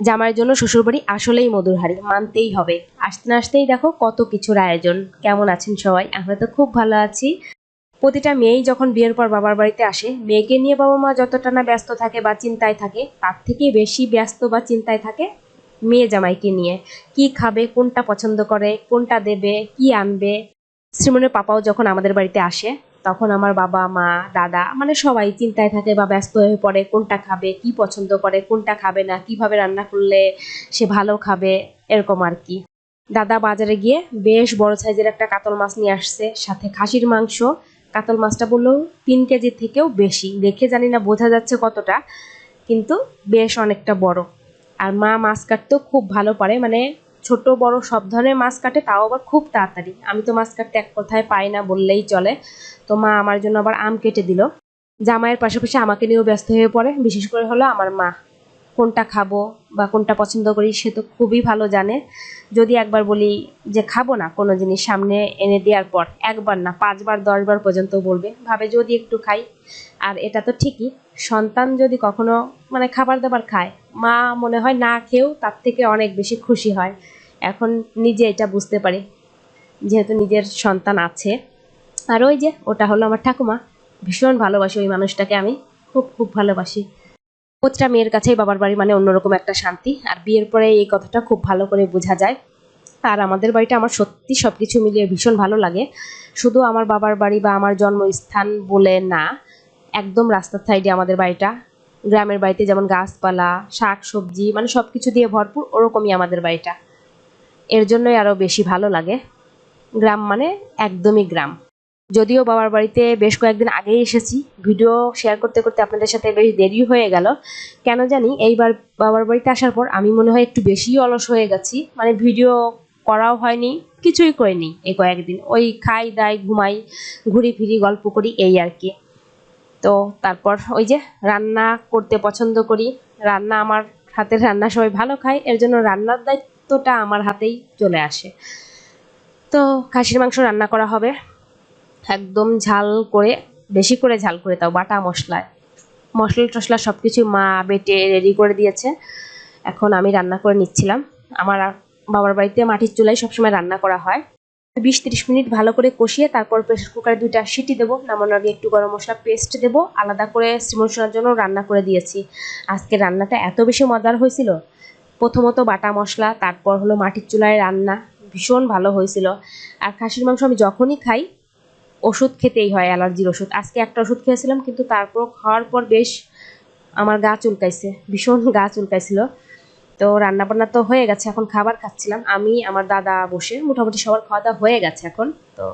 জামাইয়ের জন্য শ্বশুরবাড়ি আসলেই মধুর হাড়ি মানতেই হবে। আসতে না আসতেই দেখো কত কিছুর আয়োজন। কেমন আছেন সবাই? আমরা তো খুব ভালো আছি। প্রতিটা মেয়েই যখন বিয়ের পর বাবার বাড়িতে আসে, মেয়েকে নিয়ে বাবা মা যতটা না ব্যস্ত থাকে বা চিন্তায় থাকে, তার থেকে বেশি ব্যস্ত বা চিন্তায় থাকে মেয়ে জামাইকে নিয়ে। কি খাবে, কোনটা পছন্দ করে, কোনটা দেবে, কি আনবে? শ্রীমনের পাপাও যখন আমাদের বাড়িতে আসে তখন আমার বাবা, মা, দাদা মানে সবাই চিন্তায় থাকে বা ব্যস্ত হয়ে পড়ে কোনটা খাবে, কি পছন্দ করে, কোনটা খাবে না, কীভাবে রান্না করলে সে ভালো খাবে, এরকম আর কি। দাদা বাজারে গিয়ে বেশ বড় সাইজের একটা কাতল মাছ নিয়ে আসছে, সাথে খাসির মাংস। কাতল মাছটা বলল তিন কেজির থেকেও বেশি, দেখে জানি না বোঝা যাচ্ছে কতটা, কিন্তু বেশ অনেকটা বড়। আর মা মাছ কাটতেও খুব ভালো পারে মানে ছোট, বড় সব ধরনের মাছ কাটে, তাও আবার খুব তাড়াতাড়ি। আমি তো মাছ কাটতে এক কথায় পাই না, বললেই চলে। তো মা আমার জন্য আবার আম কেটে দিল। জামাইয়ের পাশাপাশি আমাকে নিয়েও ব্যস্ত হয়ে পড়ে, বিশেষ করে হলো আমার মা। কোনটা খাব বা কোনটা পছন্দ করি সে তো খুবই ভালো জানে। যদি একবার বলি যে খাব না কোনো জিনিস সামনে এনে দেওয়ার পর, একবার না, পাঁচবার, দশবার পর্যন্ত বলবে। ভাবে যদি একটু খাই, আর এটা তো ঠিকই। সন্তান যদি কখনো মানে খাবার দাবার খায়, মা মনে হয় না খেয়েও তার থেকে অনেক বেশি খুশি হয়। এখন নিজে এটা বুঝতে পারি, যেহেতু নিজের সন্তান আছে। আর ওই যে, ওটা হলো আমার ঠাকুমা। ভীষণ ভালোবাসি ওই মানুষটাকে আমি, খুব খুব ভালোবাসি। প্রতিটা মেয়ের কাছেই বাবার বাড়ি মানে অন্যরকম একটা শান্তি। আর বিয়ের পরে এই কথাটা খুব ভালো করে বোঝা যায়। আর আমাদের বাড়িটা আমার সত্যি সব কিছু মিলিয়ে ভীষণ ভালো লাগে। শুধু আমার বাবার বাড়ি বা আমার জন্মস্থান বলে না, একদম রাস্তার সাইডে আমাদের বাড়িটা। গ্রামের বাড়িতে যেমন গাছপালা শাক সবজি মানে সব কিছু দিয়ে ভরপুর ওরকমই আমাদের বাড়িটা। এর জন্যই আরও বেশি ভালো লাগে। গ্রাম মানে একদমই গ্রাম। যদিও বাবার বাড়িতে বেশ কয়েকদিন আগেই এসেছি। ভিডিও শেয়ার করতে করতে আপনাদের সাথে বেশ দেরি হয়ে গেল। কেন জানি এইবার বাবার বাড়িতে আসার পর আমি মনে হয় একটু বেশি অলস হয়ে গেছি। মানে ভিডিও করাও হয়নি, কিছুই করিনি এই কয়েকদিন। ওই খাই, দাই, ঘুমাই, ঘুরি ফিরি, গল্প করি, এই আর কি। তো তারপর ওই যে রান্না করতে পছন্দ করি। রান্না আমার হাতের রান্না সবাই ভালো খায়, এর জন্য রান্নার দায়িত্বটা আমার হাতেই চলে আসে। তো খাসির মাংস রান্না করা হবে। একদম ঝাল করে, বেশি করে ঝাল করে তাও, বাটা মশলায়। মশলা টশলা সব কিছু মা বেটে রেডি করে দিয়েছে। এখন আমি রান্না করে নিচ্ছিলাম। আমার বাবার বাড়িতে মাটির চুলায় সবসময় রান্না করা হয়। বিশ তিরিশ মিনিট ভালো করে কষিয়ে তারপর প্রেসার কুকারে দুইটা সিটি দেবো। নামানোর আগে একটু গরম মশলা পেস্ট দেবো। আলাদা করে শ্রীমন শোনার জন্য রান্না করে দিয়েছি। আজকে রান্নাটা এত বেশি মজার হয়েছিল প্রথমত বাটা মশলা, তারপর হলো মাটির চুলায় রান্না, ভীষণ ভালো হয়েছিল। আর খাসির মাংস আমি যখনই খাই, ওষুধ খেতেই হয়, অ্যালার্জির ওষুধ। আজকে একটা ওষুধ খেয়েছিলাম, কিন্তু তারপর খাওয়ার পর বেশ আমার গা চুলকাইছে, ভীষণ গা চুলকাইছিল। তো রান্না বান্না তো হয়ে গেছে, এখন খাবার খাচ্ছিলাম। আমি, আমার দাদা বসে মোটামুটি সবার খাওয়া দাওয়া হয়ে গেছে এখন। তো